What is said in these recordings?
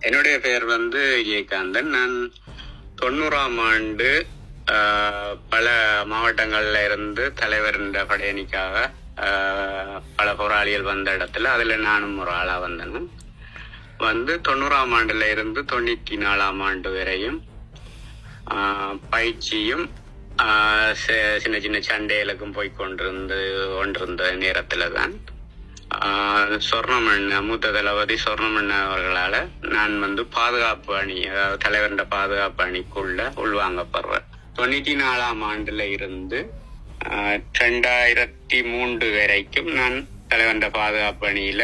என்னுடைய பெயர் வந்து ஏகாந்தன் நான் தொண்ணூறாம் ஆண்டு பல மாவட்டங்கள்ல இருந்து தலைவர் என்ற படையணிக்காக பல போராளிகள் வந்த இடத்துல அதுல நானும் ஒரு ஆளா வந்தேன். வந்து தொண்ணூறாம் ஆண்டுல இருந்து தொண்ணூத்தி நாலாம் ஆண்டு வரையும் பயிற்சியும் சின்ன சின்ன சண்டைகளுக்கும் போய் கொண்டிருந்து கொண்டிருந்த நேரத்துல தான் சொர்ணமண்ண மூத்த தளபதி சொர்ணமண்ண அவர்களால நான் வந்து பாதுகாப்பு அணி அதாவது தலைவருடைய பாதுகாப்பு அணிக்குள்ள உள்வாங்கப்படுறேன். தொண்ணூத்தி நாலாம் ஆண்டுல இருந்து ரெண்டாயிரத்தி மூன்று வரைக்கும் நான் தலைவருடைய பாதுகாப்பு அணியில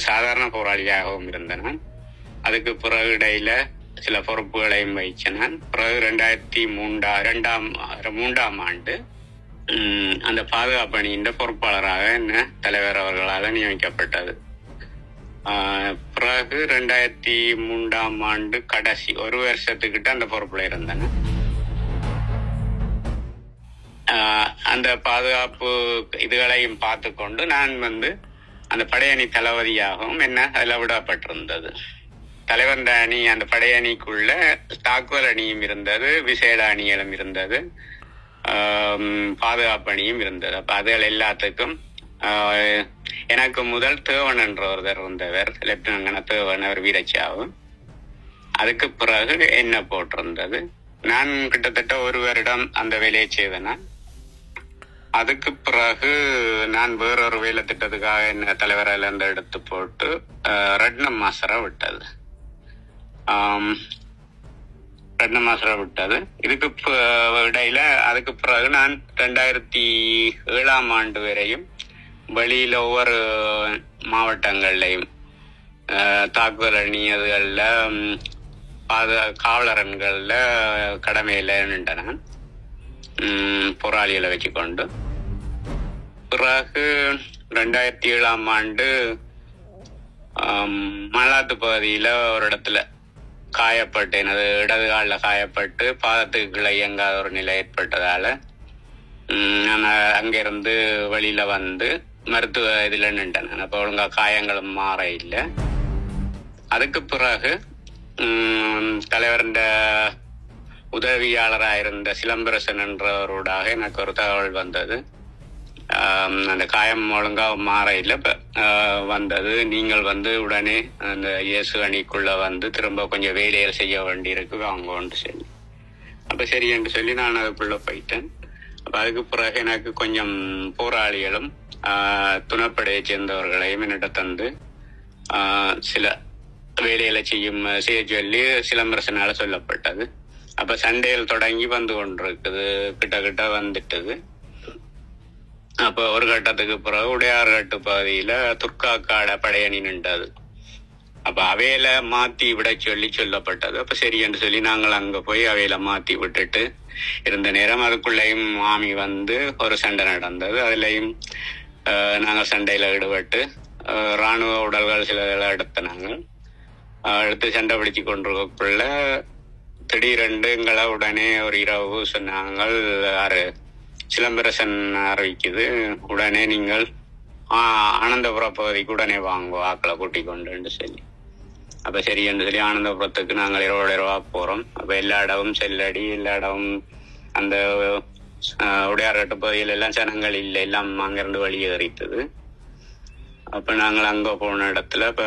சாதாரண போராளியாகவும் இருந்தேன் அதுக்கு பிறகு இடையில சில பொறுப்புகளையும் வகிச்சேன் நான். பிறகு ரெண்டாயிரத்தி மூன்றா ரெண்டாம் மூன்றாம் ஆண்டு அந்த பாதுகாப்பு அணியின் பொறுப்பாளராக என்ன தலைவர் அவர்களால் நியமிக்கப்பட்டது. ஆஹ், பிறகு ரெண்டாயிரத்தி மூன்றாம் ஆண்டு கடைசி ஒரு வருஷத்துக்கிட்ட அந்த பொறுப்புல இருந்தன. ஆஹ், அந்த பாதுகாப்பு இதுகளையும் பார்த்து கொண்டு நான் வந்து அந்த படையணி தளபதியாகவும் என்ன அதில் விடப்பட்டிருந்தது. தலைவர் அணி அந்த படையணிக்குள்ள தாக்குதல் அணியும் இருந்தது விசேட அணிகளும் இருந்தது. பாதுகாப்பு அணியும் இருந்தது. அப்ப அதுகள் எல்லாத்துக்கும் எனக்கு முதல் தேவன் என்ற ஒருத்தர் இருந்தவர் லெப்டினன்ட் தேவன் அவர் வீரச்சாவும் அதுக்கு பிறகு என்ன போட்டிருந்தது? நான் கிட்டத்தட்ட ஒரு வருடம் அந்த வேலையை செய்தேனா அதுக்கு பிறகு நான் வேறொரு வேலை திட்டத்துக்காக என்ன தலைவரால் இருந்து எடுத்து போட்டு ரட்னம் மாசரா விட்டது. ஆம், மாசரா விட்டது இதுக்கு ப- இடையில அதுக்கு பிறகு நான் ரெண்டாயிரத்தி ஏழாம் ஆண்டு வரையும் வெளியில ஒவ்வொரு மாவட்டங்கள்லையும் தாக்குதல் அணியதுகளில் பாது காவலரன்கள்ல கடமையில நின்ற நான் போராளிகளை வச்சுக்கொண்டு. பிறகு ரெண்டாயிரத்தி ஏழாம் ஆண்டு மலாத்து மல்லாத்து பகுதியில ஒரு இடத்துல காயப்பட்டு எனது இடது காலில் காயப்பட்டு பாதத்துக்கு கீழே இயங்காத ஒரு நிலை ஏற்பட்டதால் நான் அங்கேருந்து வெளியில் வந்து மருத்துவ இதில் நின்றேன் நான். அப்ப ஒழுங்கா காயங்களும் மாற இல்லை அதுக்கு பிறகு ம், உதவியாளராக இருந்த சிலம்பரசன் என்றவரோடாக எனக்கு ஒரு தகவல் வந்தது அந்த காயம் ஒழுங்கா மாற இல்லை. வந்தது. நீங்கள் வந்து உடனே அந்த இயேசு அணிக்குள்ள வந்து திரும்ப கொஞ்சம் வேலைகள் செய்ய வேண்டியிருக்கு. வாங்கன்னு சொல்லி. அப்ப சரி என்று சொல்லி நான் அதுக்குள்ள போயிட்டேன். அப்ப அதுக்கு பிறகு எனக்கு கொஞ்சம் போராளிகளும் துணப்படையை சேர்ந்தவர்களையும் என்னிட்ட தந்து சில வேலைகளை செய்யும் செய்ய சொல்லி சிலம்பரசனால சொல்லப்பட்டது. அப்ப சண்டைகள் தொடங்கி வந்து கொண்டிருக்குது. கிட்ட கிட்ட வந்துட்டது. அப்ப ஒரு கட்டத்துக்கு பிறகு உடையார்கட்டு பகுதியில துர்காக்காட படையணி நின்றது. அப்ப அவையில மாத்தி விட சொல்லி சொல்லப்பட்டது. அப்ப சரி என்று சொல்லி நாங்கள் அங்க போய் அவையில மாத்தி விட்டுட்டு இருந்த நேரம் அதுக்குள்ளேயும் மாமி வந்து ஒரு சண்டை நடந்தது. அதுலயும் நாங்கள் சண்டையில ஈடுபட்டு ராணுவ உடல்கள் சில எடுத்த நாங்கள் ஆஹ், எடுத்து சண்டை பிடிச்சு கொண்டிருக்கக்குள்ள திடீரெண்டு எங்களை உடனே ஒரு இரவு சொன்னாங்கள் ஆறு சிலம்பரசன் அறிவிக்குது உடனே நீங்கள் ஆ- ஆனந்தபுர பகுதிக்கு உடனே வாங்க ஆக்களை கூட்டிக் கொண்டு சொல்லி. அப்ப சரி என்று சொல்லி ஆனந்தபுரத்துக்கு நாங்கள் இரவோட இரவா போறோம். அப்ப எல்லா இடமும் செல்லடி எல்லா இடமும் அந்த ஆஹ், உடையார்கட்டு பகுதியில் எல்லாம் ஜனங்கள் இல்லை. எல்லாம் அங்கிருந்து வெளியேறித்தது. அப்ப நாங்கள் அங்க போன இடத்துல இப்ப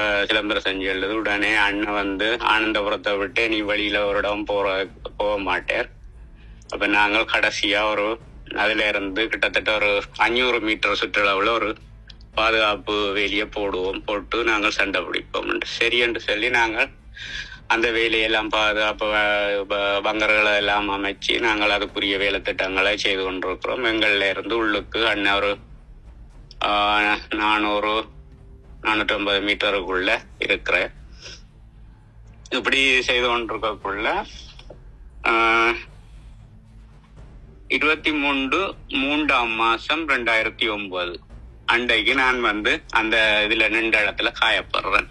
செஞ்சு எழுது உடனே அண்ணன் வந்து ஆனந்தபுரத்தை விட்டு நீ வழியில் ஒரு இடம் போற போக மாட்டார். அப்ப நாங்கள் கடைசியா ஒரு அதுல இருந்து கிட்டத்தட்ட ஒரு அஞ்சூறு மீட்டர் சுற்றளவுல ஒரு பாதுகாப்பு வேலியை போடுவோம் போட்டு நாங்கள் சண்டை பிடிப்போம் சரி என்று சொல்லி நாங்கள் அந்த வேலையெல்லாம் பாதுகாப்பு பங்கர்களை எல்லாம் அமைச்சு நாங்கள் அதுக்குரிய வேலை திட்டங்களை செய்து கொண்டிருக்கிறோம். எங்கள்ல இருந்து உள்ளுக்கு அன்னொரு ஒரு நானூறு நானூற்றி ஐம்பது மீட்டருக்குள்ள இருக்கிற இப்படி செய்து கொண்டிருக்கக்குள்ள இருபத்தி மூன்று மூன்றாம் மாசம் ரெண்டாயிரத்தி ஒன்பது. அன்றைக்கு நான் வந்து அந்த இதுல நின்ற இடத்துல காயப்படுறேன்.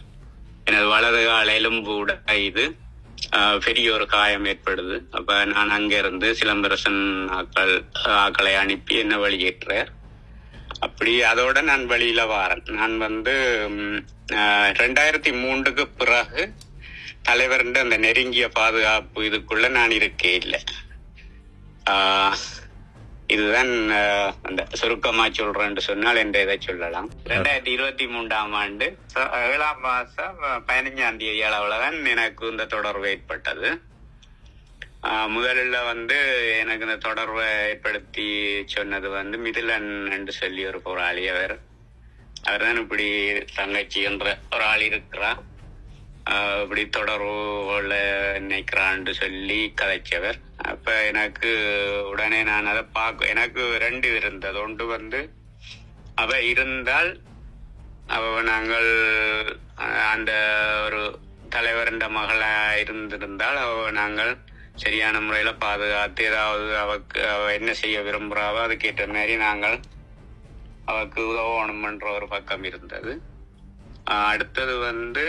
எனது வலது கால எலும்பு இது பெரிய ஒரு காயம் ஏற்படுது. அப்ப நான் அங்க இருந்து சிலம்பரசன் ஆக்கள் ஆக்களை அனுப்பி என்ன வெளியேற்றார் அப்படி அதோட நான் வெளியில வாரேன். நான் வந்து ரெண்டாயிரத்தி மூன்றுக்கு பிறகு தலைவர்ன்ற அந்த நெருங்கிய பாதுகாப்பு இதுக்குள்ள நான் இருக்கே இல்லை. இதுதான் அந்த சுருக்கமா சொல்றேன்னு சொன்னால் என்ற இதை சொல்லலாம். ரெண்டாயிரத்தி இருபத்தி மூன்றாம் ஆண்டு ஏழாம் மாசம் பதினஞ்சாம் தேதி அளவுலதான் எனக்கு இந்த தொடர்பு ஏற்பட்டது. ஆஹ், முதல்ல வந்து எனக்கு இந்த தொடர்பை ஏற்படுத்தி சொன்னது வந்து மிதிலன் என்று சொல்லி ஒரு போராளி அவர் அவர் தான் இப்படி தங்கச்சி என்ற ஒரு ஆள் இருக்கிறார். இப்படி தொடர்புல நினைக்கிறான்னு சொல்லி கதைச்சவர். அப்ப எனக்கு உடனே நான் அதை பார்க்க எனக்கு ரெண்டு இருந்தது. ஒன்று வந்து அவ இருந்தால் அவ நாங்கள் அந்த ஒரு தலைவர்ன்ற மகளா இருந்திருந்தால் அவ நாங்கள் சரியான முறையில பாதுகாத்து ஏதாவது அவக்கு அவ என்ன செய்ய விரும்புறாவோ அதுக்கேற்ற மாதிரி நாங்கள் அவக்கு உதவணும்ன்ற ஒரு பக்கம் இருந்தது. அடுத்தது வந்து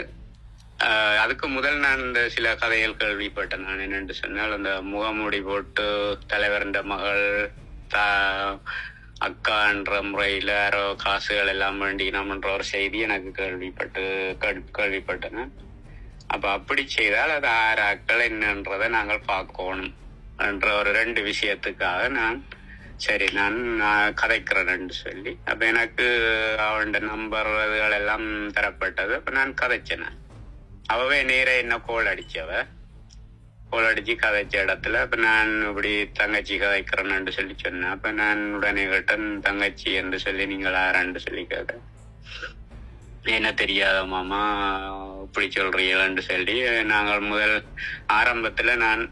அதுக்கு முதல் நான் இந்த சில கதைகள் கேள்விப்பட்டேன். நான் என்னென்று சொன்னால் அந்த முகமூடி போட்டு தலைவரின் மகள் தா- அக்கான்ற முறையில யாரோ காசுகள் எல்லாம் வேண்டினோம்ன்ற ஒரு செய்தி எனக்கு கேள்விப்பட்டு கேள்விப்பட்டேன். அப்போ அப்ப அப்படி செய்தால் அது ஆறு அக்கள் என்னன்றதை நாங்கள் பார்க்கணும் என்ற ஒரு ரெண்டு விஷயத்துக்காக நான் சரி நான் நான் கதைக்கிறேன்னு சொல்லி. அப்ப எனக்கு அவன் நம்பர் இதுகள் எல்லாம் தரப்பட்டது. அப்ப நான் கதைச்சேன். அவவே நேர என்ன கோல் அடிச்சவ? கோல் அடிச்சு கதைச்ச இடத்துல அப்ப நான் இப்படி தங்கச்சி கதைக்கிறேன்னு சொல்லி சொன்னேன் அப்ப நான் உடனே கேட்டேன் தங்கச்சி என்று சொல்லி நீங்கள் ஆறான்னு சொல்லி கேட்டேன். என்ன தெரியாத மாமா? இப்படி சொல்றீங்களான்னு சொல்லி நாங்கள் முதல் ஆரம்பத்துல நான்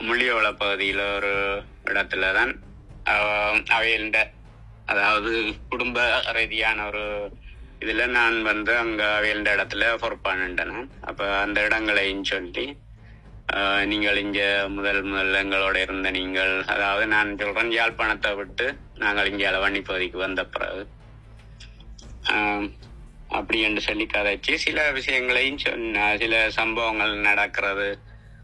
முள்ளியோள பகுதியில ஒரு இடத்துல தான் அவையில அதாவது குடும்ப ரீதியான ஒரு இதுல நான் வந்து அங்க வேண்ட இடத்துல பொறுப்பானுட்டேன் அப்ப அந்த இடங்களையும் சொல்லி நீங்கள் இங்க முதல் முதல்ல எங்களோட இருந்த நீங்கள் அதாவது நான் சொல்றேன் யாழ்ப்பாணத்தை விட்டு நாங்கள் இங்க அளவண்ணி பகுதிக்கு வந்த பிறகு. அப்படி என்று சொல்லி கதைச்சு சில விஷயங்களையும் சொன்ன சில சம்பவங்கள் நடக்கிறது.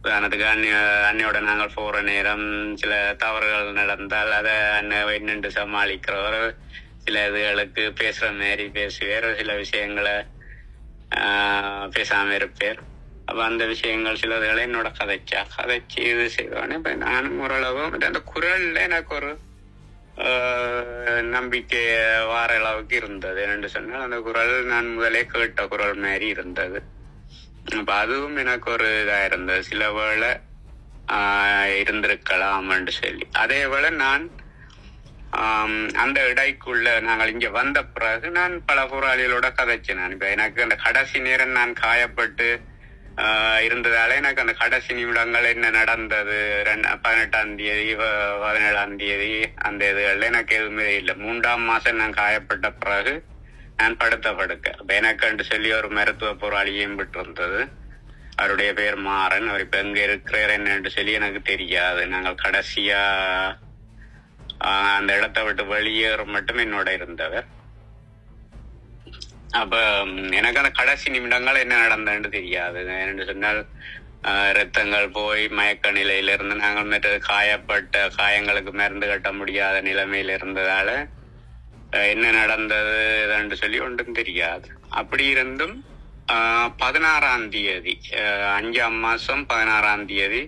உதாரணத்துக்கு அண்ணி அண்ணியோட நாங்கள் போற நேரம் சில தவறுகள் நடந்தால் அதை அண்ணன் நின்று சமாளிக்கிறவர் சில இதுகளுக்கு பேசுற மாதிரி பேசுவார் சில விஷயங்களை ஆஹ், பேசாம இருப்பேர் அப்ப அந்த விஷயங்கள் சிலதுகளை என்னோட கதைச்சா கதைச்சு இது செய்வானே. இப்போ நானும் ஓரளவு அந்த குரல்ல எனக்கு ஒரு நம்பிக்கை வார அளவுக்கு இருந்தது. என்று சொன்னால் அந்த குரல் நான் முதலே கேட்ட குரல் மாதிரி இருந்தது. அப்ப அதுவும் எனக்கு ஒரு இதா இருந்தது. சில வேளை இருந்திருக்கலாம் என்று சொல்லி. அதே வேளை நான் அந்த இடைக்குள்ள நாங்கள் இங்க வந்த பிறகு நான் பல போராளிகளோட கதைச்சேன். நான் இப்ப எனக்கு அந்த கடைசி நேரம் நான் காயப்பட்டு ஆஹ் இருந்ததால எனக்கு அந்த கடைசி நிமிடங்கள் என்ன நடந்தது ரெண்டு பதினெட்டாம் தேதி பதினேழாம் தேதி அந்த இதுகள்ல எனக்கு எதுவுமே இல்லை. மூன்றாம் மாசம் நான் காயப்பட்ட பிறகு நான் படுத்த படுக்க. அப்ப எனக்கு சொல்லி ஒரு மருத்துவ போராளியும் விட்டு இருந்தது அவருடைய பேர் மாறன். அவர் இப்ப எங்க இருக்கிறார் என்னன்னு சொல்லி எனக்கு தெரியாது. நாங்கள் கடைசியா அந்த இடத்தை விட்டு வெளியேற மட்டும் என்னோட இருந்தவர். அப்ப எனக்கு அந்த கடைசி நிமிடங்கள் என்ன நடந்ததுன்னு தெரியாது. என்று சொன்னால் ரத்தங்கள் போய் மயக்க நிலையில இருந்து நாங்கள் மற்றது காயப்பட்ட காயங்களுக்கு மருந்து கட்ட முடியாத நிலைமையில இருந்ததால என்ன நடந்தது என்று சொல்லி ஒன்றும் தெரியாது. அப்படி இருந்தும் ஆஹ், பதினாறாம் தேதி அஞ்சாம் மாசம் பதினாறாம் தேதி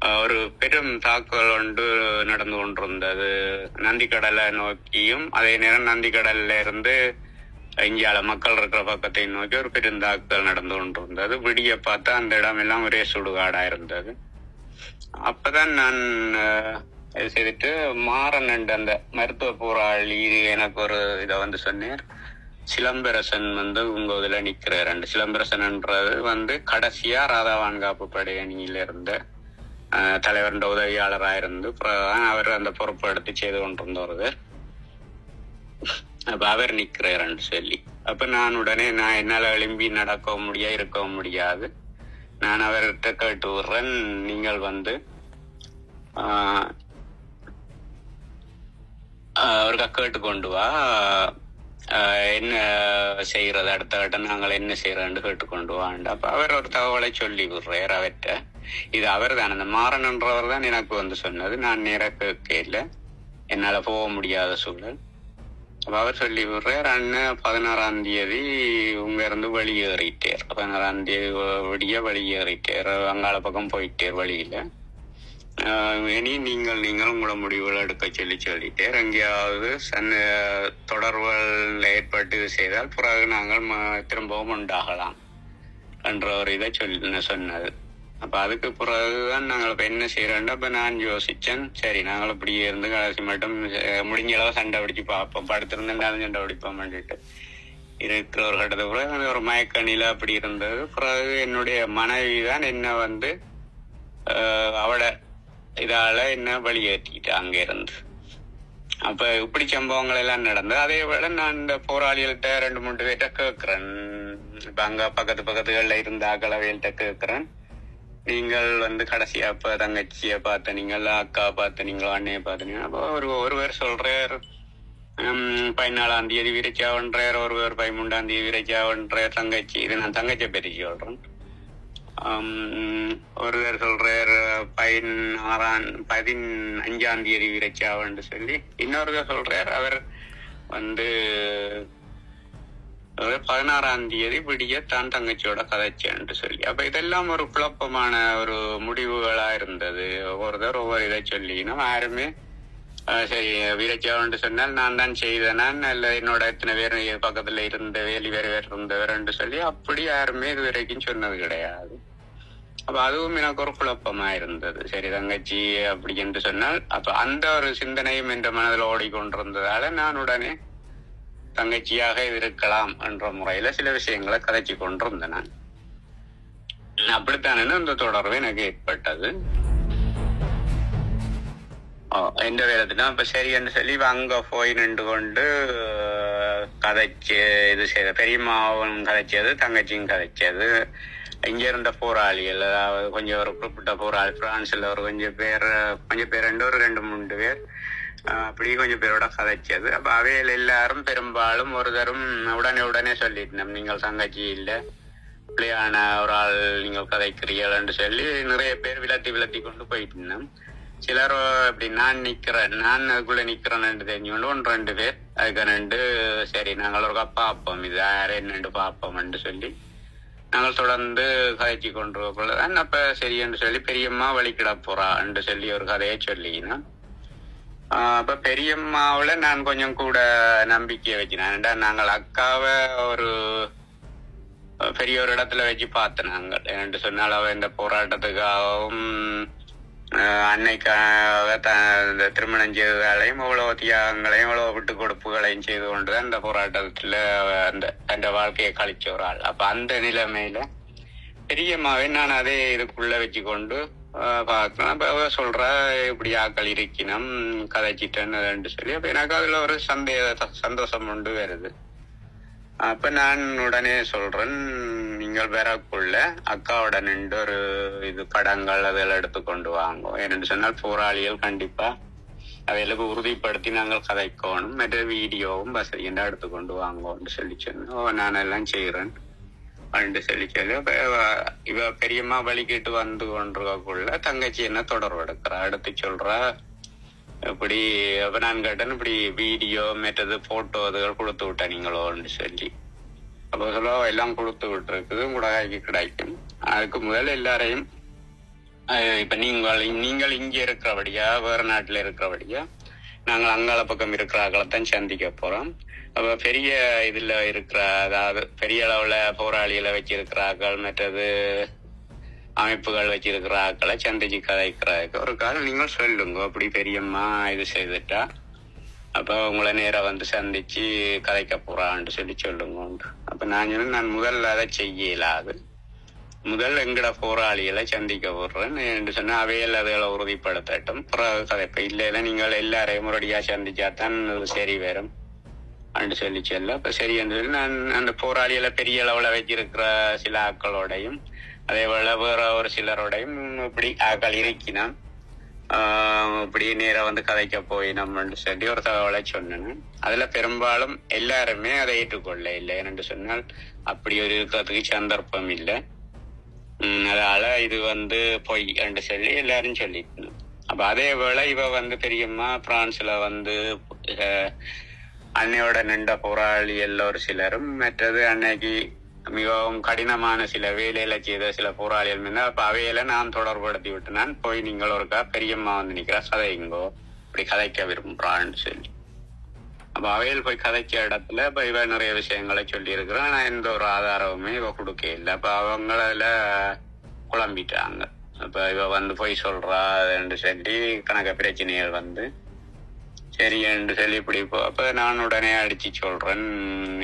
ஒரு பெரும் தாக்குதல் ஒன்று நடந்து கொண்டிருந்தது நந்திக்கடலை நோக்கியும் அதே நேரம் நந்திக்கடல்ல இருந்து இந்தியாவில் மக்கள் இருக்கிற பக்கத்தை நோக்கி ஒரு பெருந்தாக்குதல் நடந்து கொண்டிருந்தது விடிய பார்த்தா அந்த இடம் எல்லாம் ஒரே சுடுகாடா இருந்தது அப்பதான் நான் இது செய்துட்டு மாறன் என்ற அந்த மருத்துவ போராளி எனக்கு ஒரு இதை வந்து சொன்னேன் சிலம்பரசன் வந்து உங்க இதுல நிக்கிறார் சிலம்பரசன்ன்றது வந்து கடைசியா ராதாவான் காப்பு படையணியில இருந்தேன் இருந்த தலைவருடைய உதவியாளராக இருந்து அவர் அந்த பொறுப்பு எடுத்து செய்து கொண்டிருந்தவர் அப்ப அவர் நிக்கிறாருன்னு சொல்லி அப்ப நான் உடனே நான் என்னால எழும்பி நடக்க முடியா இருக்க முடியாது நான் அவர்கிட்ட கேட்டு விடுறேன் நீங்கள் வந்து ஆஹ், அவருக்கு கேட்டு கொண்டு வா ஆஹ், என்ன செய்யறது அடுத்த கட்டம் நாங்கள் என்ன செய்யறோம்னு கேட்டு கொண்டு வாண்டு அப்ப அவர் ஒரு தகவலை சொல்லி விடுறார் அவர்கிட்ட இது அவர் தான் அந்த மாறனன்றவர் தான் எனக்கு வந்து சொன்னது. நான் நேர கேட்க இல்லை என்னால போக முடியாத சூழல். அப்போ அவர் சொல்லி விடுறார் அண்ணன் பதினாறாம் தேதி உங்க இருந்து வெளியேறிட்டார். பதினாறாம் தேதி வ- விடிய வெளியேறிட்டார். அங்காள பக்கம் போயிட்டார் வழியில. ஆஹ் இனி நீங்கள் நீங்கள் உங்களோட முடிவுகள் எடுக்க சொல்லி சொல்லிட்டேர். எங்கேயாவது சன் தொடர்புகள் ஏற்பட்டு செய்தால் பிறகு நாங்கள் திரும்பவும் உண்டாகலாம். என்ற ஒரு இதை சொல்லி சொன்னது. அப்ப அதுக்கு பிறகுதான் நாங்கள் இப்ப என்ன செய்யறோம்னா அப்ப நான் யோசிச்சேன் சரி நாங்கள் இப்படியே இருந்து கடைசி மட்டும் முடிஞ்ச அளவு சண்டை பிடிச்சு பார்ப்போம் படுத்திருந்தாலும் சண்டை பிடிப்போம் பண்ணிட்டு இருக்கிற ஒரு கட்டத்தை பிறகு ஒரு மயக்கணில அப்படி இருந்தது பிறகு என்னுடைய மனைவி தான் என்ன வந்து அவளை அவட இதால என்ன வெளியேற்றிட்டு அங்க இருந்து அப்ப இப்படி சம்பவங்கள் எல்லாம் நடந்தது அதே போல நான் இந்த போராளிகள்கிட்ட ரெண்டு மூணு பேர்கிட்ட கேட்கிறேன் இப்ப அங்க பக்கத்து பக்கத்துகள்ல இருந்த அகலவையில்கிட்ட கேட்கிறேன் நீங்கள் வந்து கடைசியா அப்ப தங்கச்சிய பார்த்த நீங்கள் அக்கா பார்த்த நீங்கள் அண்ணைய பார்த்தீங்க அப்போ ஒரு ஒருவர் சொல்றார் ஹம், பதினாலாம் தேதி விரைச்சாவன்றார் ஒருவர் பதிமூன்றாம் தேதி விரைச்சாவன்றார் தங்கச்சி. இது நான் தங்கச்சியை பற்றி சொல்றேன். ஹம், ஒருவர் சொல்றார் பதினாறாம் பதினஞ்சாம் தேதி விரைச்சாவன்னு சொல்லி. இன்னொருவர் சொல்றார் அவர் வந்து பதினாறாம் தேதி விடிய தான் தங்கச்சியோட கதைச்சேன்ட்டு சொல்லி. அப்ப இதெல்லாம் ஒரு குழப்பமான ஒரு முடிவுகளா இருந்தது. ஒவ்வொருத்தர் ஒவ்வொரு இதை சொல்லினும் யாருமே சரி வீரச்சாவன்னு சொன்னால் நான் தான் செய்தேனா அல்ல என்னோட இத்தனை பேர் பக்கத்துல இருந்த வேலி வேற வேறு இருந்தவர்ன்னு சொல்லி அப்படி யாருமே இது வரைக்கும் சொன்னது கிடையாது. அப்ப அதுவும் எனக்கு ஒரு குழப்பமா இருந்தது. சரி தங்கச்சி அப்படி என்று சொன்னால் அப்ப அந்த ஒரு சிந்தனையும் என்ற மனதில் ஓடிக்கொண்டிருந்ததால நான் உடனே தங்கச்சியாக இருக்கலாம் என்ற முறையில சில விஷயங்களை கதைச்சு கொண்டிருந்தேன். நான் அப்படித்தானே இந்த தொடர்பு எனக்கு ஏற்பட்டது. எந்த வேலத்துல இப்ப சரி என்று சொல்லி அங்க போய் நின்று கொண்டு கதைச்சு இது செய்த பெரியம்மாவும் கதைச்சது தங்கச்சியும் கதைச்சது. இங்க இருந்த போராளிகள் அதாவது கொஞ்சம் ஒரு குறிப்பிட்ட போராளி பிரான்ஸ்ல ஒரு கொஞ்சம் பேர் கொஞ்சம் பேர் ரெண்டு ஒரு ரெண்டு மூணு பேர் அப்படி கொஞ்சம் பேரோட கதைச்சது. அப்ப அவையில் எல்லாரும் பெரும்பாலும் ஒருத்தரும் உடனே உடனே சொல்லிட்டோம் நீங்கள் தங்கச்சி இல்லை. பிள்ளையான ஒரு ஆள் நீங்கள் கதைக்கிறீர்கள்னு என்று சொல்லி நிறைய பேர் விலத்தி விலத்தி கொண்டு போயிட்டு இருந்தோம் சிலர் இப்படி நான் நிக்கிறேன். நான் அதுக்குள்ள நிக்கிறேன்னு தெரிஞ்சுக்கொண்டு ஒன்று ரெண்டு பேர் அதுக்கு ரெண்டு சரி நாங்கள் ஒரு பார்ப்போம். இது யார் என்னண்டு பார்ப்போம்னு சொல்லி நாங்கள் தொடர்ந்து கதைச்சி கொண்டு தான் அப்ப சரி என்று சொல்லி பெரியம்மா வழிக்கிட போறான்னு சொல்லி ஒரு கதையை சொல்லிக்கினோம் அப்ப பெரியம்மாவில நான் கொஞ்சம் கூட நம்பிக்கையை வச்சினேன் ஏன்டா நாங்கள் அக்காவை ஒரு பெரிய ஒரு இடத்துல வச்சு பார்த்தேன் நாங்கள். என்று சொன்னால் அவ இந்த போராட்டத்துக்காகவும் அன்னைக்காக த இந்த திருமணம் செய்ததாலையும் அவ்வளவு தியாகங்களையும் அவ்வளவு விட்டு கொடுப்புகளையும் செய்து கொண்டுதான் இந்த போராட்டத்தில் அந்த அந்த வாழ்க்கையை கழிச்ச ஒரு ஆள். அப்போ அந்த நிலைமையில பெரியம்மாவை நான் அதே இதுக்குள்ள வச்சு கொண்டு பார்க்கலாம் இப்போ அவ சொல்றா இப்படி ஆக்கள் இருக்கணும் கதைச்சிட்டேன்னு சொல்லி அப்ப எனக்கு அதுல ஒரு சந்தேக சந்தோஷம் உண்டு வருது. அப்ப நான் உடனே சொல்றேன் நீங்கள் வரக்குள்ள அக்காவோட நின்று ஒரு இது படங்கள் அதெல்லாம் எடுத்து கொண்டு வாங்க. ஏன்னு சொன்னால் போராளிகள் கண்டிப்பா அவைகளுக்கு உறுதிப்படுத்தி நாங்கள் கதைக்கணும் மற்ற வீடியோவும் வசதியும் எடுத்து கொண்டு வாங்கன்னு சொல்லி சொன்னோம் நான் எல்லாம் செய்யறேன் அப்படின்னு சொல்லி சொல்லி இவ- இவ பெரியம்மா வழிகிட்டு வந்து கொண்டிருக்கக்குள்ள தங்கச்சி என்ன தொடர்பு எடுக்கிறா? எடுத்து சொல்றா இப்படி அப்ப நான் கேட்டேன் இப்படி வீடியோ மற்றது போட்டோ அதுகள் கொடுத்து விட்டா நீங்களோன்னு சொல்லி. அப்போ சொல்ல எல்லாம் கொடுத்து விட்டுருக்குது உங்களோட கிடைக்கும். அதுக்கு முதல்ல எல்லாரையும் இப்ப நீங்கள் நீங்கள் இங்க இருக்கிறபடியா வேற நாட்டுல இருக்கிறபடியா நாங்கள் அங்காள பக்கம் இருக்கிறார்களைத்தான் சந்திக்க போறோம். அப்போ பெரிய இதுல இருக்கிற அதாவது பெரிய அளவுல போராளிகளை வச்சிருக்கிறார்கள் மற்றது அமைப்புகள் வச்சிருக்கிற ஆக்களை சந்திச்சு கதைக்கிறாங்க ஒரு காலம் நீங்கள் சொல்லுங்க அப்படி பெரியம்மா இது செய்துட்டா அப்ப உங்களை நேராக வந்து சந்திச்சு கதைக்க போறான்னு சொல்லி சொல்லுங்க அப்ப நான் சொன்னேன், நான் முதல்ல அதை செய்யலாது முதல் எங்கட போராளிகளை சந்திக்க போடுறேன் என்று சொன்னால் அவையில் அதுகளை உறுதிப்படுத்தட்டும். பிறகு கதைப்ப இல்லைன்னா நீங்கள் எல்லாரையும் முறையாக சந்திச்சா தான் சரி வரும். அப்படின்னு சொல்லி சொல்ல. இப்போ சரி என்று சொல்லி நான் அந்த போராளிகளை பெரிய அளவில் வச்சிருக்கிற சில ஆக்களோடையும் அதே போல வேற ஒரு சிலரோடையும் இப்படி ஆக்கள் இருக்கினான். இப்படி நேரா வந்து கதைக்க போயினோம்னு சொல்லி ஒரு தகவலை சொன்னேன். அதுல பெரும்பாலும் எல்லாருமே அதை ஏற்றுக்கொள்ள இல்லை என்று சொன்னால் அப்படி ஒரு இருக்கிறதுக்கு சந்தர்ப்பம் இல்லை. அதனால இது வந்து பொய் என்று சொல்லி எல்லாரும் சொல்லிட்டு அப்ப அதே வேளை இவ வந்து பெரியம்மா பிரான்ஸ்ல வந்து அன்னையோட நின்ற போராளி எல்லோரும் சிலரும் மற்றது அன்னைக்கு மிகவும் கடினமான சில வேலையில செய்த சில போராளிகள் மீது அப்ப அவையில நான் தொடர்புபடுத்தி விட்டு நான் போய் நீங்கள் ஒருக்கா பெரியம்மா வந்து நிக்கிறா சதைங்கோ இப்படி கதைக்க விரும்புறான்னு சொல்லி. அப்ப அவையில் போய் கதைச்ச இடத்துல இப்ப இவ நிறைய விஷயங்களை சொல்லி இருக்கிறான் ஆனா எந்த ஒரு ஆதாரமுமே இவ கொடுக்க இல்லை அப்ப அவங்கள குழம்பிட்டாங்க. அப்ப இவ வந்து போய் சொல்றா என்று சொல்லி கணக்க பிரச்சனைகள் வந்து சரி என்று சொல்லி இப்படி போ அப்ப நான் உடனே அடிச்சு சொல்றேன்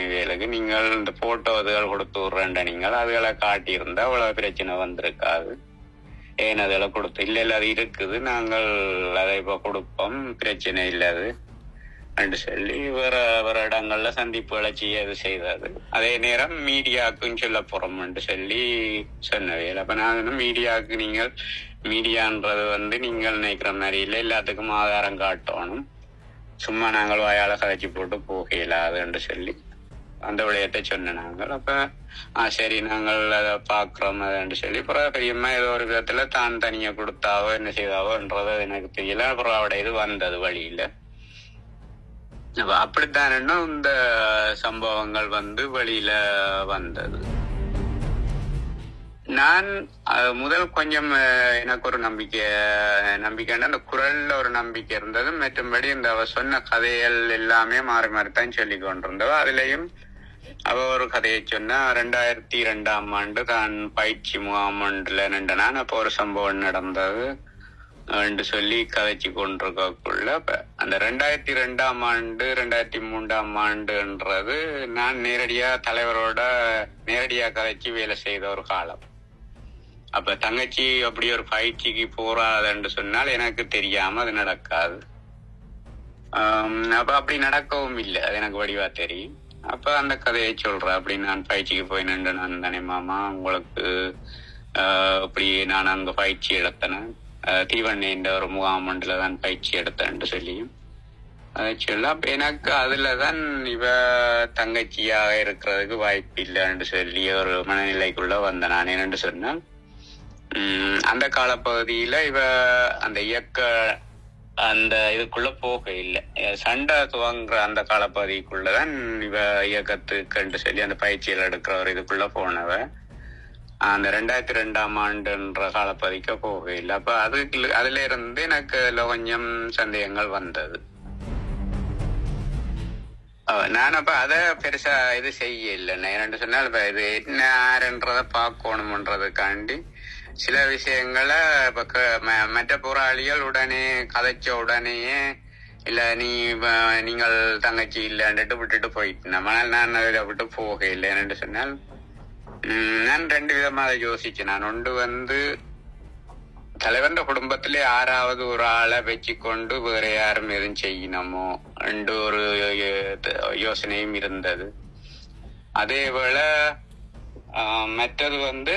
இவைகளுக்கு நீங்கள் இந்த போட்டோ அதுகள் கொடுத்து விட்றேன்டா நீங்கள். அதுகளை காட்டியிருந்தா அவ்வளவு பிரச்சனை வந்திருக்காது. ஏன் அதில் கொடுத்து இல்லை இல்லை அது இருக்குது. நாங்கள் அதை இப்போ கொடுப்போம். பிரச்சனை இல்லை அது. என்று சொல்லி வேற வேற இடங்கள்ல சந்திப்புகளை செய்ய அது செய்தது. அதே நேரம் மீடியாவுக்கும் சொல்ல போறோம் என்று சொல்லி சொன்னவையில் அப்ப நான் மீடியாவுக்கு நீங்கள் மீடியான்றது வந்து நீங்கள் நினைக்கிற மாதிரி இல்லை. எல்லாத்துக்கும் ஆதாரம் காட்டணும். சும்மா நாங்கள் வாயால கதைச்சி போட்டு போக இயலாது என்று சொல்லி அந்த விளையாட்டை சொன்ன நாங்கள். அப்ப ஆ சரி நாங்கள் அதை பாக்குறோம் அதுன்னு சொல்லி அப்புறம் பெரியம்மா ஏதோ ஒரு விதத்துல தான் தனியா கொடுத்தாவோ என்ன செய்தாவோன்றது எனக்கு தெரியல. அப்புறம் அவட இது வந்தது வழியில. அப்படித்தான் இந்த சம்பவங்கள் வந்து வழியில வந்தது. நான் முதல் கொஞ்சம் எனக்கு ஒரு நம்பிக்கை நம்பிக்கைன்னா அந்த குரல்ல ஒரு நம்பிக்கை இருந்தது. மற்றும்படி இந்த அவ சொன்ன கதைகள் எல்லாமே மாறி மாறி தான் சொல்லி கொண்டிருந்தவ. அதுலயும் அவ ஒரு கதையை சொன்னா ரெண்டாயிரத்தி ரெண்டாம் ஆண்டு தான் பயிற்சி முகாம் ஒன்றுல நின்றனான். அப்போ ஒரு சம்பவம் நடந்தது என்று சொல்லி கதைச்சு கொண்டிருக்கக்குள்ள அப்ப அந்த ரெண்டாயிரத்தி ரெண்டாம் ஆண்டு ரெண்டாயிரத்தி மூன்றாம் ஆண்டுன்றது நான் நேரடியா தலைவரோட நேரடியா கதைச்சு வேலை செய்த ஒரு காலம். அப்ப தங்கச்சி அப்படி ஒரு பயிற்சிக்கு போறாதுன்னு சொன்னால் எனக்கு தெரியாம அது நடக்காது. அப்ப அப்படி நடக்கவும் இல்லை. அது எனக்கு வடிவா தெரியும். அப்ப அந்த கதையை சொல்றேன் அப்படி நான் பயிற்சிக்கு போய் நின்று நான் தானே மாமா உங்களுக்கு ஆஹ், இப்படி நான் அங்க பயிற்சி எடுத்தேன். தீவண்ணின்ற ஒரு முகாம் தான் பயிற்சி எடுத்தேன்னு சொல்லியும். அதை சொல்ல அப்ப எனக்கு அதுல தான் இவ தங்கச்சியாக இருக்கிறதுக்கு வாய்ப்பு இல்லைன்னு சொல்லி ஒரு மனநிலைக்குள்ள வந்த நான் என்னன்னு சொன்னேன் அந்த காலப்பகுதியில இவ அந்த இயக்க அந்த இதுக்குள்ள போக இல்லை சண்டை துவங்குற அந்த காலப்பகுதிக்குள்ளதான் இவ இயக்கத்துக்குன்னு சொல்லி அந்த பயிற்சியில் எடுக்கிற ஒரு இதுக்குள்ள போனவ. அந்த ரெண்டாயிரத்தி ரெண்டாம் ஆண்டுன்ற காலப்பகுதிக்கு போக இல்லை அப்ப அதுக்கு அதுல இருந்து எனக்கு கொஞ்சம் சந்தேகங்கள் வந்தது. நான் அப்ப அத பெருசா இது செய்ய இல்லை நான் சொன்னால் இப்ப இது என்ன ஆறுன்றத பார்க்கணும்ன்றதுக்காண்டி சில விஷயங்களை இப்ப மற்ற போராளிகள் உடனே கதைச்ச உடனேயே இல்ல நீ நீங்கள் தங்கச்சி இல்லைன்னுட்டு விட்டுட்டு போயிட்டேன் ஆனால் நான் அதை விட்டு போக இல்லைன்னு சொன்னால் நான் ரெண்டு விதமா அதை யோசிச்சேன். நான் ஒன்று வந்து தலைவன் குடும்பத்திலே ஆறாவது ஒரு ஆளை வச்சுக்கொண்டு வேற யாரும் எதுவும் செய்யணுமோ ரெண்டு ஒரு யோசனையும் இருந்தது. அதே போல மற்றது வந்து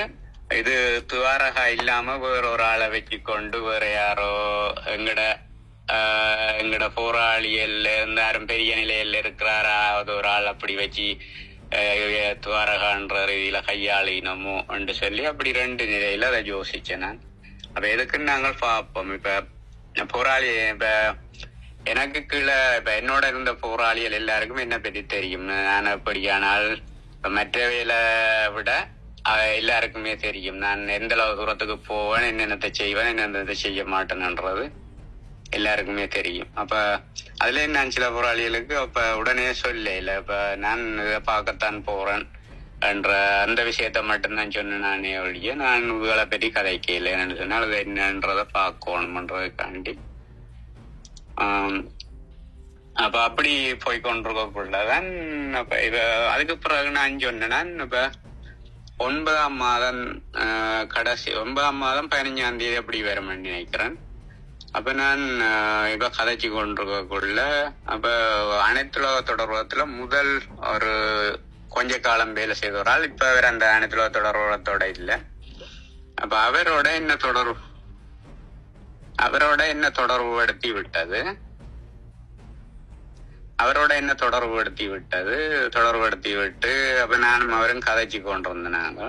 இது துவாரகா இல்லாம வேற ஒரு ஆளை வச்சுக்கொண்டு வேற யாரோ எங்கட ஆஹ், எங்கட போராளியல்ல இருந்தாரும் பெரிய நிலையில இருக்கிறாரா அது ஒரு ஆள் அப்படி வச்சு துவாரகான்ற ரீதியில கையாளினமோ என்று சொல்லி அப்படி ரெண்டு நிலையில அதை யோசிச்சேன் நான் அப்ப எதுக்குன்னு நாங்கள் பார்ப்போம் இப்ப போராளி இப்ப எனக்கு கீழே இப்ப என்னோட இருந்த போராளிகள் எல்லாருக்கும் என்ன பத்தி தெரியும் நான் எப்படியானால் இப்ப மற்றவையில விட எல்லாருக்குமே தெரியும். நான் எந்த அளவு தூரத்துக்கு போவேன் என்னென்னத்தை செய்வேன் என்னென்னத்தை செய்ய மாட்டேன்ன்றது எல்லாருக்குமே தெரியும். அப்ப அதுல நான் சில போராளிகளுக்கு? அப்ப உடனே சொல்ல இல்ல இப்ப நான் இதை பார்க்கத்தான் போறேன். என்ற அந்த விஷயத்த மட்டும்தான் சொன்னேன் நானே ஒழிய நான் இவளை பற்றி கதைக்கல என்னன்னு சொன்னால் அது என்னன்றதை பார்க்கணும்ன்றதுக்காண்டி. அப்ப அப்படி போய் கொண்டிருக்கக்குள்ளதான் அப்ப இவ அதுக்கு பிறகு நான் சொன்னேன் இப்ப ஒன்பதாம் மாதம் கடைசி ஒன்பதாம் மாதம் பதினஞ்சாம் தேதி அப்படி வரும் நினைக்கிறேன். அப்ப நான் இப்ப கதைச்சு கொண்டிருக்கக்குள்ள அப்ப அனைத்துலக தொடர்பகத்துல முதல் ஒரு கொஞ்ச காலம் வேலை செய்தவரால் ஆள் இப்ப அவர் அந்த அனைத்துலக தொடர்பகத்தோட இல்ல. அப்ப அவரோட என்ன தொடர்பு? அவரோட என்ன தொடர்பு படுத்தி விட்டது? அவரோட என்ன தொடர்புபடுத்தி விட்டது? தொடர்புபடுத்தி விட்டு அப்ப நானும் அவரும் கதைச்சு கொண்டிருந்தாங்க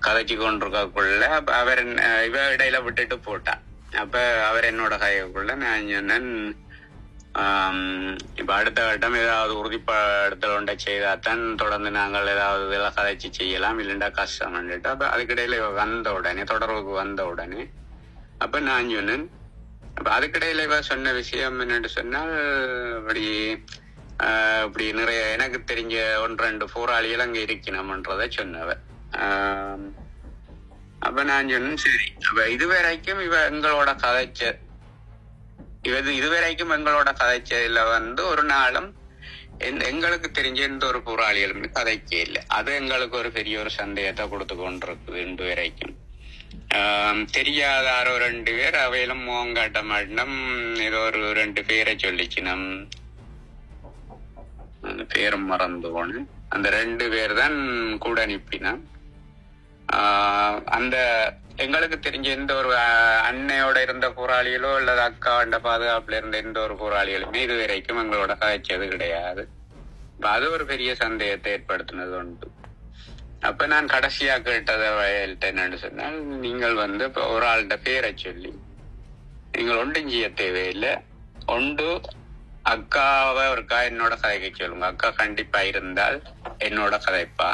கதைச்சு கொண்டிருக்கக்குள்ள அவர் இவ இடையில விட்டுட்டு போட்டான் அப்ப அவர் என்னோட கையக்குள்ள நான் சொன்னேன் இப்ப அடுத்த கட்டம் ஏதாவது உறுதிப்படுத்தல் ஒன்றை செய்தாத்தான் தொடர்ந்து நாங்கள் ஏதாவது இதெல்லாம் கதைச்சு செய்யலாம் இல்லைண்டா கஷ்டம் அப்ப அதுக்கிடையில வந்த உடனே தொடர்புக்கு வந்த உடனே அப்ப நான் சொன்னேன் அப்ப அதுக்கிடையில இவ சொன்ன விஷயம் என்னன்னு சொன்னால் அப்படி ஆஹ், இப்படி நிறைய எனக்கு தெரிஞ்ச ஒன்று ரெண்டு போராளிகள் அங்க இருக்கணும்ன்றத சொன்னவ. அப்ப நான் சொன்னேன் சரி அப்ப இதுவரைக்கும் இவ எங்களோட கதைச்ச இது இதுவரைக்கும் எங்களோட கதைச்சதுல வந்து ஒரு நாளும் எங்களுக்கு தெரிஞ்ச எந்த ஒரு போராளிகளும் கதைக்கே இல்லை. அது எங்களுக்கு ஒரு பெரிய ஒரு சந்தேகத்தை கொடுத்து கொண்டிருக்குது இன்று வரைக்கும். தெரியாத ஆரோ ரெண்டு பேர் அவையிலும் மோங்காட்ட மாட்டினம் ஏதோ ஒரு ரெண்டு பேரை சொல்லிச்சினம். அந்த பேரும் மறந்து போனேன். அந்த ரெண்டு பேர் தான் கூட அனுப்பினான் ஆஹ் அந்த எங்களுக்கு தெரிஞ்ச எந்த ஒரு அன்னையோட இருந்த போராளிகளோ அல்லது அக்காவோட பாதுகாப்புல இருந்த எந்த ஒரு போராளிகளுமே இது வரைக்கும் எங்களோட காய்ச்சது கிடையாது. அது ஒரு பெரிய சந்தேகத்தை ஏற்படுத்தினது உண்டு. அப்ப நான் கடைசியா கேட்டதை வயல்கிட்ட என்னன்னு சொன்னால் நீங்கள் வந்து இப்ப ஒரு ஆள்கிட்ட பேரை சொல்லி நீங்கள் ஒன்றும் செய்ய தேவையில்லை. ஒன்று அக்காவை ஒருக்கா என்னோட கதைக்க சொல்லுங்க. அக்கா கண்டிப்பா இருந்தால் என்னோட கதைப்பா.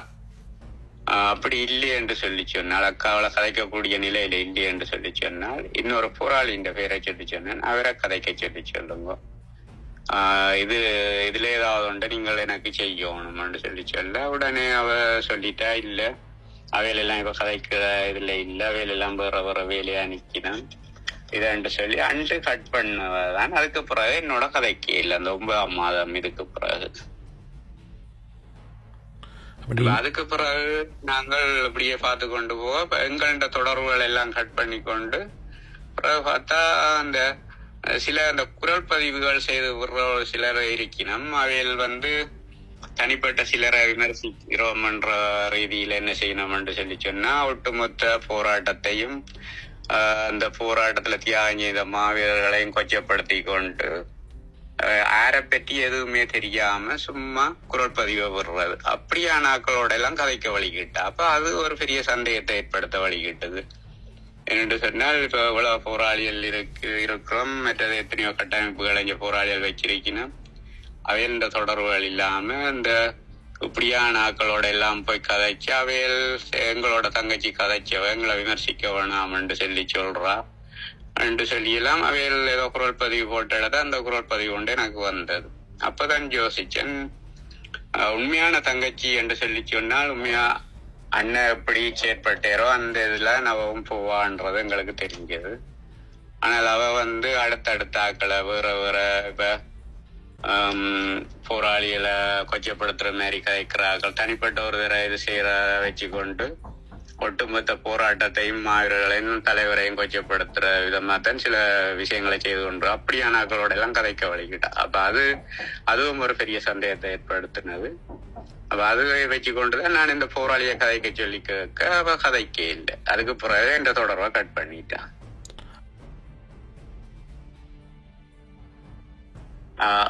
அப்படி இல்லை என்று சொல்லி சொன்னால் அக்காவளை கதைக்கக்கூடிய நிலையில இல்லை என்று சொல்லி சொன்னால் இன்னொரு போராளியின் பேரை சொல்லி சொன்னேன் அவரை கதைக்க சொல்லி சொல்லுங்க. இது இதுல ஏதாவது உண்டு நீங்கள் எனக்கு செய்யணும்னு சொல்லி சொல்ல உடனே அவ சொல்லிட்டா இல்ல அவையிலெல்லாம் இப்ப கதைக்கிற இதுல இல்ல அவையிலெல்லாம் வேற வேற வேலையா நிக்கிறான் இதன்று சொல்லி அன்று கட் பண்ணதான் அதுக்கு பிறகு என்னோட கதைக்கு இல்லை அந்த ஒன்பதாம் மாதம் இதுக்கு பிறகு. அதுக்கு பிறகு நாங்கள் இப்படியே பார்த்து கொண்டு போக எங்கள்ட தொடர்புகள் எல்லாம் கட் பண்ணி கொண்டு பிறகு பார்த்தா அந்த சில அந்த குரல் பதிவுகள் செய்து விடுற ஒரு சிலர் இருக்கணும் அவையில் வந்து தனிப்பட்ட சிலரை விமர்சிக்கிறோம் என்ற ரீதியில என்ன செய்யணும் என்று சொல்லி சொன்னா ஒட்டுமொத்த போராட்டத்தையும் ஆஹ், அந்த போராட்டத்துல தியாகம் செய்த மாவீரர்களையும் கொச்சப்படுத்தி கொண்டு ஆரை பற்றி எதுவுமே தெரியாம சும்மா குரல் பதிவை விடுறது. அப்படியான ஆக்களோட எல்லாம் கதைக்க வழிகிட்டா அப்ப அது ஒரு பெரிய சந்தேகத்தை ஏற்படுத்த வழிகிட்டது. என்று சொன்னால் இப்போ இவ்வளவு போராளிகள் இருக்கு இருக்கிறோம். மற்றது எத்தனையோ கட்டமைப்புகள் இங்கே போராளிகள் வச்சிருக்கணும் அவையண்ட தொடர்புகள் இல்லாமல் இந்த இப்படியான ஆக்களோட எல்லாம் போய் கதைச்சு அவையல் எங்களோட தங்கச்சி கதைச்சவ எங்களை விமர்சிக்க வேணாம்னு சொல்லி சொல்றா. என்று சொல்லியெல்லாம் அவையில் ஏதோ குரல் பதிவு போட்ட இடத்த அந்த குரல் பதிவு கொண்டு எனக்கு வந்தது. அப்பதான் யோசிச்சேன் உண்மையான தங்கச்சி என்று சொல்லி சொன்னால் உண்மையா அண்ணன் எப்படி செயற்பட்டாரோ அந்த இதுல நவவும் போவான்றது எங்களுக்கு தெரிஞ்சது. ஆனால் அவ வந்து அடுத்தடுத்த ஆக்களை வேற வேற இப்ப போராளிகளை கொச்சப்படுத்துற மாதிரி கதைக்கிறார்கள். தனிப்பட்ட ஒரு தர இது செய்யற வச்சுக்கொண்டு ஒட்டுமொத்த போராட்டத்தையும் மாவீரர்களையும் தலைவரையும் கொச்சப்படுத்துற விதமாக தான் சில விஷயங்களை செய்து கொண்டு அப்படியான ஆக்களோட எல்லாம் கதைக்க வழிகிட்டா. அப்ப அது அதுவும் ஒரு பெரிய சந்தேகத்தை ஏற்படுத்தினது. அப்ப அது வச்சு கொண்டுதான் நான் இந்த போராளியை கதைக்க சொல்லி கேட்க அவ கதைக்க இல்லை. அதுக்கு பிறகு இந்த தொடர்பை கட் பண்ணிட்டான்.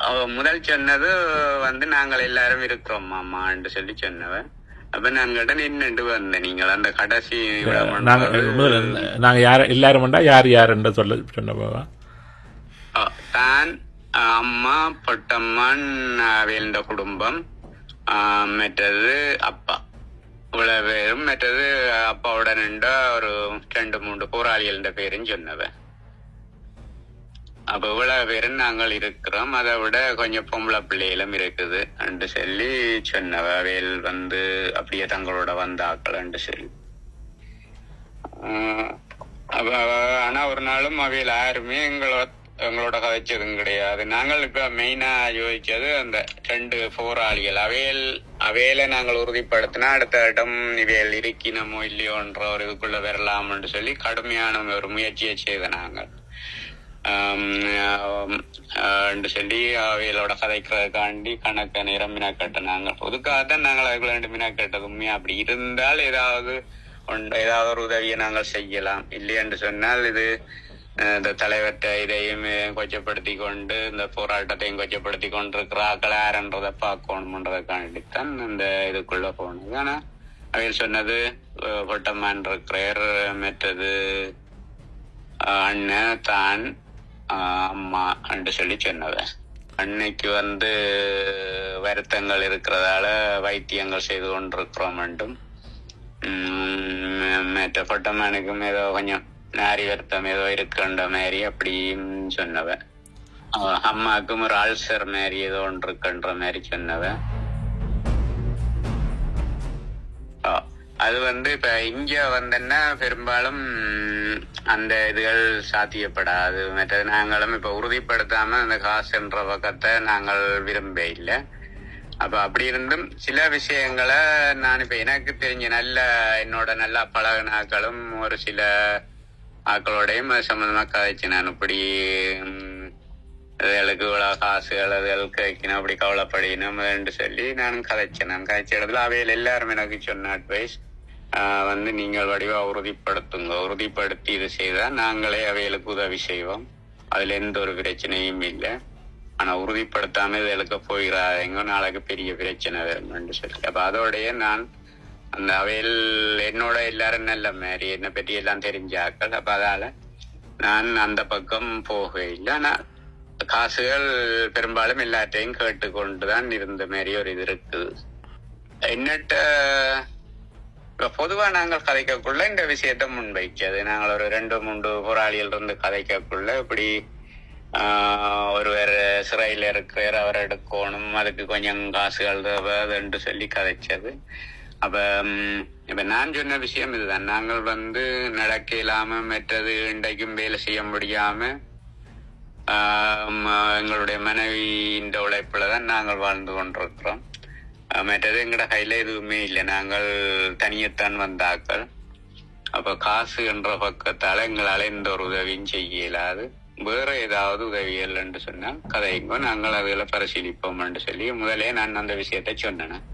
அவ முதல் சொன்னது வந்து நாங்கள் எல்லாரும் இருக்கிறோம் மாமான்னு சொல்லி சொன்னவன். அப்ப நான் கேட்டேன் என்னண்டு வந்தேன் நீங்கள் அந்த கடைசி நாங்க யார் எல்லாரும் வேண்டா யார் யாருன்ற சொல்ல சொன்னவா தான் அம்மா பொட்டம்மன் வேந்த குடும்பம் ஆ, மற்றது அப்பா இவ்வளவு பேரும் மற்றது அப்பாவோட நின்ற ஒரு ரெண்டு மூன்று போராளிகள் பேரும் சொன்னவன் அப்ப இவ்வளவு பேரும் நாங்கள் இருக்கிறோம் அதை விட கொஞ்சம் பொம்பளை பிள்ளைகளும் இருக்குது என்று சொல்லி சொன்னவ வேல் வந்து அப்படியே தங்களோட வந்த அண்டு சொல்லி ஆஹ் ஆனா ஒரு நாளும் அவையில் யாருமே எங்களோட எங்களோட கதைச்சதும் கிடையாது. நாங்கள் இப்ப மெயினா யோசிச்சது அந்த ரெண்டு போராளிகள். அவையல் அவையில நாங்கள் உறுதிப்படுத்தினா அடுத்த இடம் இவையல் இருக்கினமோ இல்லையோன்ற ஒரு இதுக்குள்ள வரலாம்னு சொல்லி கடுமையான ஒரு முயற்சியை செய்த நாங்கள். என்று சொல்லி அவைகளோட கதைக்கிறதுக்காண்டி கணக்க நேரம் மினாக்கட்ட நாங்கள். பொதுக்காகத்தான் நாங்கள் அதுக்குள்ள ரெண்டு மினாக்கட்டது உண்மையா அப்படி இருந்தால் ஏதாவது ஏதாவது ஒரு உதவியை நாங்கள் செய்யலாம். இல்லை என்று சொன்னால் இது இந்த தலைவர்கிட்ட இதையும் கொச்சப்படுத்தி கொண்டு இந்த போராட்டத்தையும் கொச்சப்படுத்தி கொண்டிருக்கிறாக்கள் யாருன்றதை பார்க்கணும்ன்றதுக்காண்டித்தான் இந்த இதுக்குள்ள போனது ஆனா அவையில் சொன்னது கொட்டம்மான் இருக்கிறார் மற்றது அண்ணன் தான் அம்மா என்று சொல்லி சொன்னவன் அன்னைக்கு வந்து வருத்தங்கள் இருக்கிறதால வைத்தியங்கள் செய்து கொண்டிருக்கிறோம் என்றும் மற்ற பொட்டமானுக்கும் ஏதோ கொஞ்சம் நாரி வருத்தம் ஏதோ இருக்கின்ற மாதிரி அப்படின்னு சொன்னவ. அம்மாக்கும் அம்மாவுக்கும் ஒரு ஆல்சர் மாதிரி ஏதோ ஒன்று இருக்குன்ற மாதிரி சொன்னவ. அது வந்து இப்ப இங்க வந்தேன்னா பெரும்பாலும் அந்த இதுகள் சாத்தியப்படாது. மற்றது நாங்களும் இப்ப உறுதிப்படுத்தாம அந்த காசுன்ற பக்கத்தை நாங்கள் விரும்ப இல்லை. அப்ப அப்படி இருந்தும் சில விஷயங்களை நான் இப்ப எனக்கு தெரிஞ்ச நல்ல என்னோட நல்ல பழகினாக்களும் ஒரு சில ஆக்களோடையும் சம்மந்தமாக கதைச்சினேன். இப்படி ம், அதுகளுக்கு காசுகள் அதுகளுக்கு வைக்கணும் அப்படி கவலைப்படணும் சொல்லி நானும் கதைச்சேன். கதைச்ச இடத்துல அவையில் எல்லாரும் எனக்கு சொன்ன அட்வைஸ் வந்து நீங்கள் வடிவாக உறுதிப்படுத்துங்க. உறுதிப்படுத்தி இது செய்தால் நாங்களே அவைகளுக்கு உதவி செய்வோம். அதில் எந்த ஒரு பிரச்சனையும் இல்லை. ஆனால் உறுதிப்படுத்தாமல் இதுகளுக்கு போயிடாதீங்க நாளைக்கு பெரிய பிரச்சனை வரும்னு சொல்லி. அப்போ அதோடைய நான் அந்த அவையில் என்னோட எல்லாரும் நல்ல மாதிரி என்னை பற்றி எல்லாம் தெரிஞ்ச ஆக்கள் அப்ப அதால நான் அந்த பக்கம் போக இல்லை ஆனா காசுகள் பெரும்பாலும் எல்லாத்தையும் கேட்டுக்கொண்டுதான் இருந்த மாதிரி ஒரு இது இருக்குது என்னட்ட பொதுவா நாங்கள் கதைக்கக்குள்ள இந்த விஷயத்த முன்வைச்சது நாங்கள் ஒரு ரெண்டு மூன்று போராளிகள் இருந்து கதைக்கக்குள்ள இப்படி ஆஹ், ஒருவர் சிறையில் இருக்கிறார் அவர் எடுக்கணும் அதுக்கு கொஞ்சம் காசுகள் தேவைன்னு சொல்லி கதைச்சது. அப்ப இப்ப நான் சொன்ன விஷயம் இதுதான். நாங்கள் வந்து நடக்க இல்லாம மற்றது இன்றைக்கும் வேலை செய்ய முடியாம எங்களுடைய மனைவியின் உழைப்புல தான் நாங்கள் வாழ்ந்து கொண்டிருக்கிறோம். மற்றது எங்கட கையில எதுவுமே இல்லை. நாங்கள் தனியத்தான் வந்தாக்கள் அப்ப காசு என்ற பக்கத்தால எங்களால் எந்த ஒரு உதவியும் செய்ய இயலாது. வேற ஏதாவது உதவிகள் என்று சொன்னால் கதைங்கோ நாங்கள் அதில் பரிசீலிப்போம் என்று சொல்லி முதலே நான் அந்த விஷயத்தை சொன்னேன்.